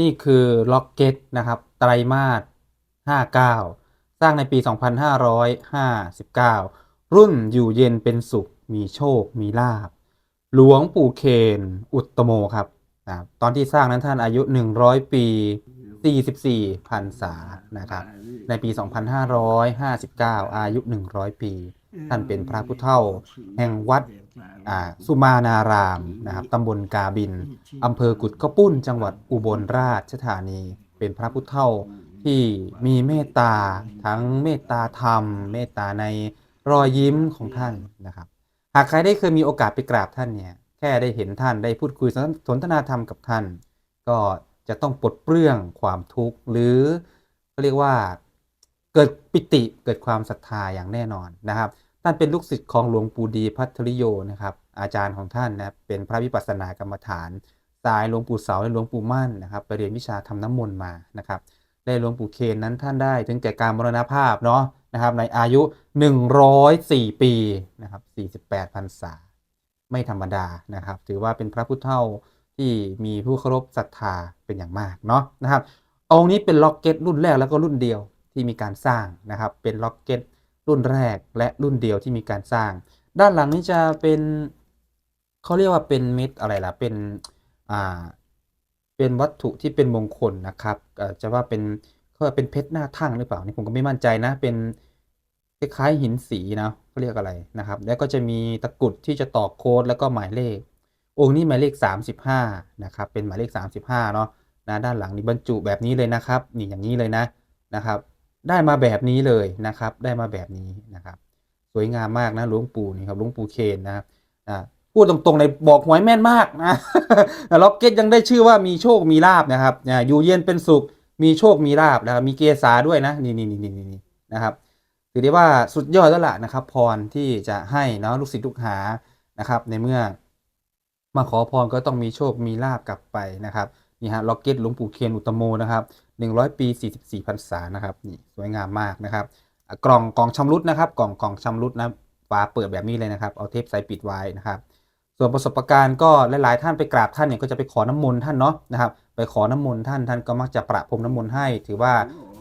นี่คือล็อกเก็ตนะครับ ไตรมาส 59 สร้างในปี 2559 รุ่นอยู่เย็นเป็นสุข มีโชค มีลาบ หลวงปู่เคน อุตตโมครับนะครับตอนที่สร้างนั้นท่านอายุ 100 ปี 44พรรษา นะครับ ในปี 2559 อายุ 100 ปี ท่านเป็นพระพุทธเจ้าแห่งวัด สุมานารามนะครับตำบลกาบินอำเภอกุดกระปุ้น จังหวัดอุบลราชธานี เป็นพระพุทธเจ้าที่มีเมตตาทั้งเมตตาธรรม เมตตาในรอยยิ้มของท่านนะครับ หากใครได้เคยมีโอกาสไปกราบท่านเนี่ยแค่ได้เห็นท่านได้พูดคุยสนทนาธรรมกับท่าน ก็จะต้องปลดเปลื้องความทุกข์หรือเขาเรียกว่าเกิดปิติเกิดความศรัทธาอย่างแน่นอนนะครับ ท่านเป็นลูกศิษย์ของหลวงปู่ดีพัทริโยนะครับ อาจารย์ของท่านนะเป็นพระวิปัสสนากรรมฐานสายหลวงปู่เสาและหลวงปู่มั่นนะครับไปเรียนวิชาทำน้ำมนต์มานะครับได้หลวงปู่เคนนั้นท่านได้ ถึงแก่การมรณภาพเนาะนะครับ ในอายุ 104 ปีนะครับ48พรรษา ไม่ธรรมดานะครับ ถือว่าเป็นพระพุทธเจ้าที่มีผู้เคารพศรัทธาเป็นอย่างมากเนาะนะครับองค์นี้เป็นล็อกเก็ตรุ่นแรกแล้วก็รุ่นเดียวที่มีการสร้างนะครับเป็นล็อกเก็ต รุ่นแรกและรุ่นเดียวที่มีการสร้าง ด้านหลังนี้จะเป็นเขาเรียกว่าเป็นเม็ดอะไรล่ะเป็นอ่าเป็นวัตถุที่เป็นมงคลนะครับจะว่าเป็นเขาเรียกว่าเป็นเพชรหน้าทั่งหรือเปล่านี่ผมก็ไม่มั่นใจนะ เป็นคล้ายๆหินสีนะเขาเรียกอะไรนะครับ แล้วก็จะมีตะกุดที่จะต่อโค้ดแล้วก็หมายเลข องค์นี้หมายเลข 35นะครับเป็นหมายเลข 35เนาะนะด้านหลังนี่บรรจุแบบนี้เลยนะครับนี่อย่างนี้เลยนะนะครับ ได้มาแบบนี้เลยนะครับ ได้มาแบบนี้นะครับ สวยงามมากนะหลวงปู่นี่ครับหลวงปู่เคนนะครับพูดตรงๆเลยบอกหวยแม่นมากนะล็อกเก็ตยังได้ชื่อว่ามีโชคมีลาบนะครับอ่าอยู่เย็นเป็นสุขมีโชคมีลาบนะครับมีเกษาด้วยนะนี่นี่นี่นี่นี่นะครับถือได้ว่าสุดยอดแล้วล่ะนะครับ พรที่จะให้เนาะลูกศิษย์ลูกหานะครับ ในเมื่อมาขอพรก็ต้องมีโชคมีลาบกลับไปนะครับ นี่ฮะล็อกเก็ตหลวงปู่เคนอุตโมนะครับ100 ปี 44พรรษานะครับนี่สวยงามมากนะครับ กล่องกล่องชำรุดนะครับ กล่องกล่องชำรุดนะฝาเปิดแบบนี้เลยนะครับ เอาเทปใส่ปิดไว้นะครับ ส่วนประสบการณ์ก็หลายๆท่านไปกราบท่านเนี่ยก็จะไปขอน้ำมนต์ท่านเนาะนะครับ ไปขอน้ำมนต์ท่านท่านก็มักจะประพรมน้ำมนต์ให้ ถือว่า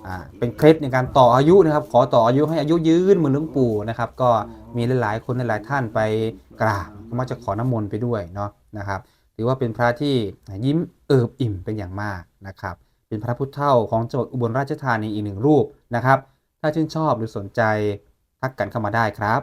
อ่าเป็นเคล็ดในการต่ออายุนะครับ ขอต่ออายุให้อายุยืนเหมือนหลวงปู่นะครับ ก็มีหลายๆ คนหลายๆท่านไปกราบก็มักจะขอน้ำมนต์ไปด้วยเนาะนะครับ ถือว่าเป็นพระที่ยิ้มเอิบอิ่มเป็นอย่างมากนะครับ เป็นพระพุทธเจ้าของจังหวัดอุบลราชธานีอีกหนึ่งรูปนะครับ ถ้าชื่นชอบหรือสนใจทักกันเข้ามาได้ครับ